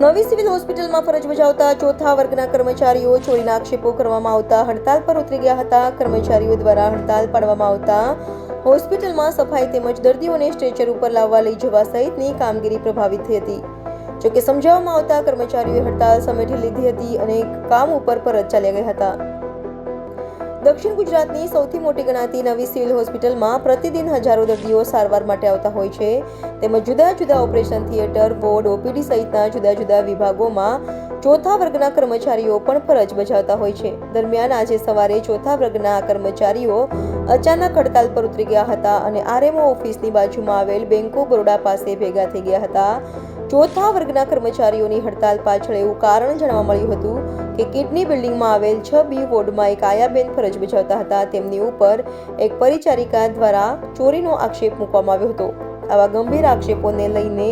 નવી સિવિલ હોસ્પિટલમાં ફરજ બજાવતા ચોથા વર્ગના કર્મચારીઓ ચોરીના આક્ષેપો કરવામાં આવતા, હડતાલ પર ઉતરી ગયા હતા. કર્મચારીઓ દ્વારા હડતાલ પાડવામાં આવતા હોસ્પિટલમાં સફાઈ તેમજ દર્દીઓને સ્ટ્રેચર ઉપર લાવવા લઈ જવા સહિતની કામગીરી પ્રભાવિત થઈ હતી. જોકે સમજાવવામાં આવતા કર્મચારીઓએ હડતાલ સમેટી લીધી હતી અને કામ ઉપર પરત ચાલ્યા ગયા હતા. દક્ષિણ ગુજરાતની સૌથી મોટી ગણાતી નવી સિવિલ હોસ્પિટલમાં પ્રતિદિન હજારો દર્દીઓ સારવાર માટે આવતા હોય છે. તેમજ જુદા જુદા ઓપરેશન થિયેટર, વોર્ડ, ઓપીડી સહિતના જુદા જુદા વિભાગોમાં ચોથા વર્ગના કર્મચારીઓ પણ ફરજ બજાવતા હોય છે. દરમિયાન આજે સવારે ચોથા વર્ગના કર્મચારીઓ અચાનક હડતાલ પર ઉતરી ગયા હતા અને આરએમઓ ઓફિસની બાજુમાં આવેલ બેંકો બરોડા પાસે ભેગા થઈ ગયા હતા. ચોથા વર્ગના કર્મચારીઓની હડતાલ પાછળ એવું કારણ જાણવા મળ્યું હતું કે કિડની બિલ્ડિંગમાં આવેલ છ બી વોર્ડમાં એક આયાબેન ફરજ બજાવતા હતા. તેમની ઉપર એક પરિચારિકા દ્વારા ચોરીનો આક્ષેપ મૂકવામાં આવ્યો હતો. આવા ગંભીર આક્ષેપોને લઈને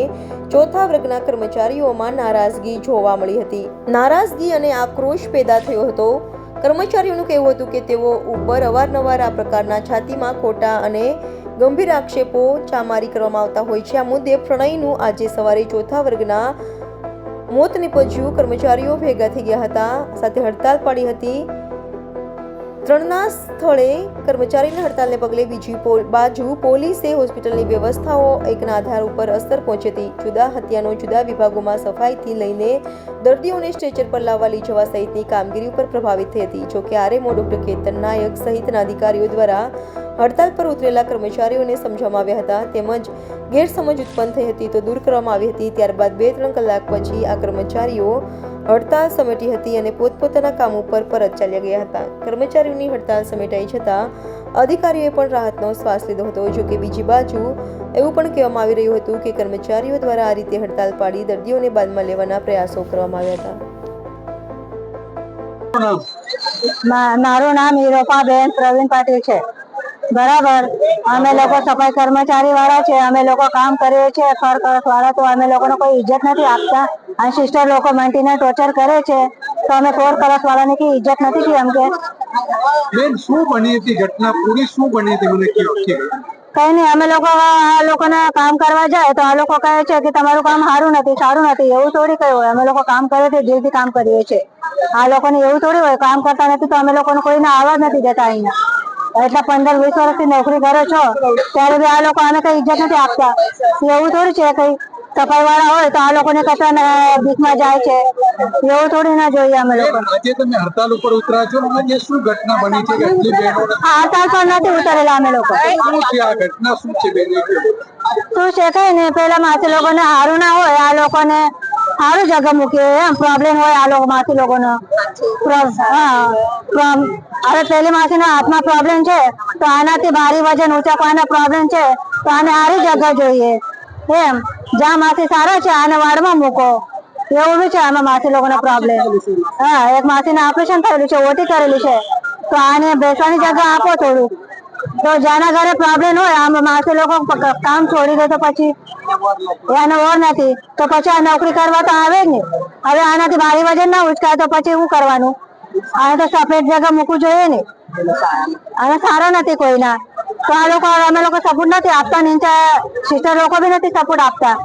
ચોથા વર્ગના કર્મચારીઓમાં નારાજગી જોવા મળી હતી. નારાજગી અને આક્રોશ પેદા થયો હતો. કર્મચારીઓનું કહેવું હતું કે તેઓ ઉપર અવારનવાર આ પ્રકારના છાતીમાં ખોટા અને ગંભીર આક્ષેપો ચામારી કરવામાં આવતા હોય છે. આ મુદ્દે પ્રણયનું આજે સવારે ચોથા વર્ગના મોત નિપજ્યું. કર્મચારીઓ ભેગા થઈ ગયા હતા. સાથે હડતાલ પાડી હતી. ત્રણના સ્થળે કર્મચારીની હડતાલને પગલે બીજી બાજુ પોલીસે હોસ્પિટલની વ્યવસ્થાઓ એકના આધાર ઉપર અસર પહોંચી જુદા હત્યાનો જુદા વિભાગોમાં સફાઈથી લઈને દર્દીઓને સ્ટ્રેચર પર લાવવા લઈ જવા સહિતની કામગીરી ઉપર પ્રભાવિત થઈ હતી. જોકે આરએમઓ ડોક્ટર કેતન નાયક સહિતના અધિકારીઓ દ્વારા હડતાલ પર ઉતરેલા કર્મચારીઓને સમજાવવામાં આવ્યા હતા. તેમજ ગેરસમજ ઉત્પન્ન થઈ હતી તો દૂર કરવામાં આવી હતી. ત્યારબાદ બે ત્રણ કલાક પછી આ કર્મચારીઓ હડતાલ સમેટી હતી અને પોતપોતાના કામ ઉપર પરત ચાલ્યા ગયા હતા. કર્મચારીઓની હડતાલ સમેટાઈ છતાં અધિકારીઓએ પણ રાહતનો શ્વાસ લીધો હતો. જો કે બીજી બાજુ એવું પણ કહેવામાં આવી રહ્યું હતું કે કર્મચારીઓ દ્વારા આ રીતે હડતાલ પાડી દર્દીઓને બાદમાં લેવાના પ્રયાસો કરવામાં આવ્યા હતા. મારું નામ હિરોપાબેન પ્રવીણ પાટીલ છે. બરાબર. અમે લોકો સફાઈ કર્મચારી વાળા છે અમે લોકો કામ કરીએ છીએ ફર કરસ વાળા તો અમે લોકોને કોઈ ઇજ્જત નથી આપતા. અને સિસ્ટર લોકો મંટીને ટોર્ચર કરે છે તો અમે ફોર કરસ વાળાને કઈ ઇજ્જત નથી કી એમ કે. બેન શું બની હતી ઘટના? પૂરી શું બની હતી મને કયો કઈ નહીં અમે લોકો આ લોકોને કામ કરવા જાય તો આ લોકો કહે છે કે તમારું કામ સારું નથી સારું નથી એવું થોડી કહ્યું હોય. અમે લોકો કામ કરીએ છીએ દિલથી કામ કરીએ છીએ. આ લોકોને એવું થોડી હોય કામ કરતા નથી તો અમે લોકોને કોઈને આવવા નથી દેતા અહીંયા. એટલે પંદર વીસ વર્ષથી નોકરી કરો છો ત્યારે બી આ લોકો આને કઈ ઇજ્જત નથી આપતા. એવું થોડું છે કઈ સફાઈ વાળા હોય તો આ લોકોને ને બીકમાં જાય છે. એવું થોડી ના જોઈએ અમે લોકો. આજે તમે હડતાલ ઉપર ઉતરા છો આજે શું ઘટના બની છે? હડતાલ પર નથી ઉતરેલા અમે લોકો. શું છે આ ઘટના? શું છે બેન? શું છે કઈ ને પેલા માસી લોકોને સારું ના હોય આ લોકોને સારું જગ્યા મૂકીએ એમ પ્રોબ્લેમ હોય આ લોકો માંથી લોકોનો હવે પેલી માંથી હાથમાં પ્રોબ્લેમ છે, તો આનાથી ભારી વજન ઉંચકવાનો પ્રોબ્લેમ છે, તો આને સારી જગ્યા જોઈએ. એમ, જ્યાં માસી સારા છે, આને વાડમાં મૂકો. એવું બી છે આમાં માસી લોકોનો પ્રોબ્લેમ હા, એક માસીને ઓપરેશન થયેલું છે ઓટી કરેલું છે, તો આને બેસવાની જગ્યા આપો થોડું તો જેના ઘરે પ્રોબ્લેમ હોય, આમ માસે લોકો કામ છોડી દે તો પછી એનો ઓર નથી. તો પછી આ નોકરી કરવા તો આવે જ ને હવે આનાથી ભારી વજન ના ઉચકાય તો પછી શું કરવાનું? આને તો સફેદ જગ્યા મૂકવું જોઈએ ને. આને સારો નથી કોઈના. તો આ લોકો, અમે લોકો સપોર્ટ નથી આપતા નીચે સિસ્ટર લોકો બી નથી સપોર્ટ આપતા.